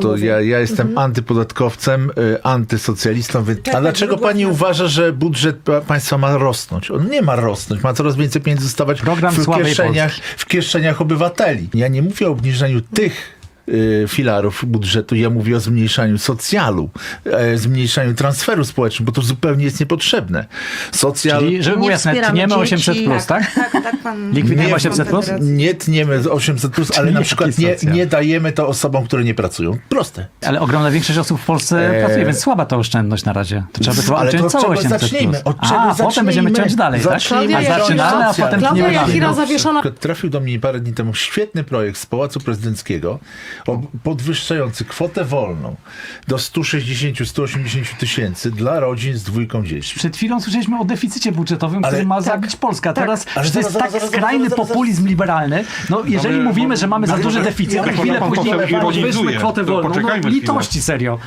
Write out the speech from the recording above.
To ja, ja jestem antypodatkowcem, y, antysocjalistą. Tak, A dlaczego pani uważa, że budżet pa- państwa ma rosnąć? On nie ma rosnąć, ma coraz więcej pieniędzy zostawać Program w słabej kieszeniach, w kieszeniach obywateli. Ja nie mówię o obniżeniu tych filarów budżetu, ja mówię o zmniejszaniu socjalu, e, zmniejszaniu transferu społecznego, bo to zupełnie jest niepotrzebne. Socjal... Czyli, żeby było Nie jasne, tniemy dzieci. 800 plus, tak? Tak, tak, pan. Likwidujemy Nie, 800 plus? Nie tniemy z 800, plus, ale na przykład nie, nie dajemy to osobom, które nie pracują. Proste. Ale ogromna większość osób w Polsce Eee. pracuje, więc słaba ta oszczędność na razie. To trzeba by chyba Ale to trzeba 800 zacznijmy. Od plus. czego A, potem będziemy ciąć dalej, tak? A zaczynamy, a potem tniemy dalej. Zawieszona. Trafił do mnie parę dni temu świetny projekt z Pałacu Prezydenckiego podwyższający kwotę wolną do 160-180 tysięcy dla rodzin z dwójką dzieci. Przed chwilą słyszeliśmy o deficycie budżetowym, który Ale- ma tak, zabić Polskę. A teraz, Ale że to jest zaraz, tak zaraz, skrajny zaraz, populizm liberalny. No, jeżeli mówimy, że mamy za duży deficyt, ja chwilę później podwyższmy kwotę wolną, no litości serio.